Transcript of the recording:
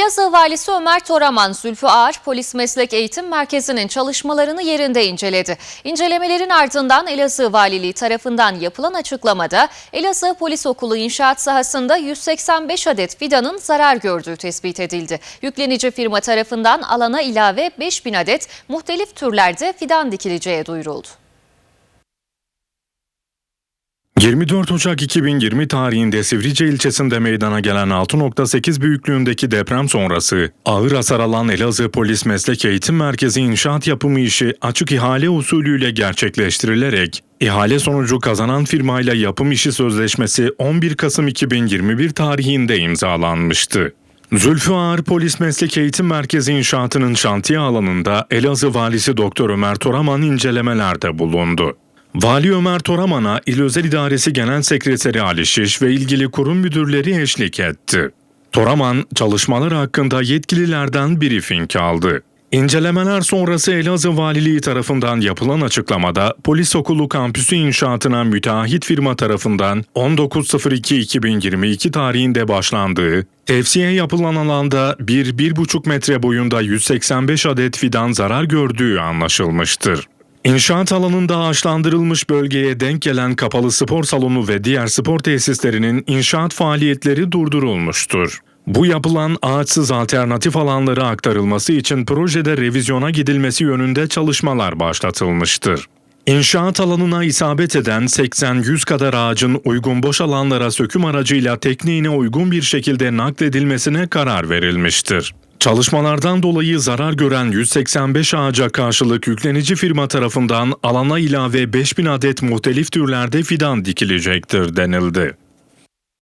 Elazığ Valisi Ömer Toraman, Zülfü Ağar Polis Meslek Eğitim Merkezi'nin çalışmalarını yerinde inceledi. İncelemelerin ardından Elazığ Valiliği tarafından yapılan açıklamada Elazığ Polis Okulu inşaat sahasında 185 adet fidanın zarar gördüğü tespit edildi. Yüklenici firma tarafından alana ilave 5000 adet muhtelif türlerde fidan dikileceği duyuruldu. 24 Ocak 2020 tarihinde Sivrice ilçesinde meydana gelen 6.8 büyüklüğündeki deprem sonrası ağır hasar alan Elazığ Polis Meslek Eğitim Merkezi inşaat yapımı işi açık ihale usulüyle gerçekleştirilerek ihale sonucu kazanan firmayla yapım işi sözleşmesi 11 Kasım 2021 tarihinde imzalanmıştı. Zülfü Ağar Polis Meslek Eğitim Merkezi inşaatının şantiye alanında Elazığ Valisi Doktor Ömer Toraman incelemelerde bulundu. Vali Ömer Toraman'a İl Özel İdaresi Genel Sekreteri Ali Şiş ve ilgili kurum müdürleri eşlik etti. Toraman çalışmalar hakkında yetkililerden briefing aldı. İncelemeler sonrası Elazığ Valiliği tarafından yapılan açıklamada polis okulu kampüsü inşaatına müteahhit firma tarafından 19.02.2022 tarihinde başlandığı, tevsiye yapılan alanda 1-1,5 metre boyunda 185 adet fidan zarar gördüğü anlaşılmıştır. İnşaat alanında ağaçlandırılmış bölgeye denk gelen kapalı spor salonu ve diğer spor tesislerinin inşaat faaliyetleri durdurulmuştur. Bu yapılan ağaçsız alternatif alanlara aktarılması için projede revizyona gidilmesi yönünde çalışmalar başlatılmıştır. İnşaat alanına isabet eden 80-100 kadar ağacın uygun boş alanlara söküm aracıyla tekniğine uygun bir şekilde nakledilmesine karar verilmiştir. Çalışmalardan dolayı zarar gören 185 ağaca karşılık yüklenici firma tarafından alana ilave 5000 adet muhtelif türlerde fidan dikilecektir denildi.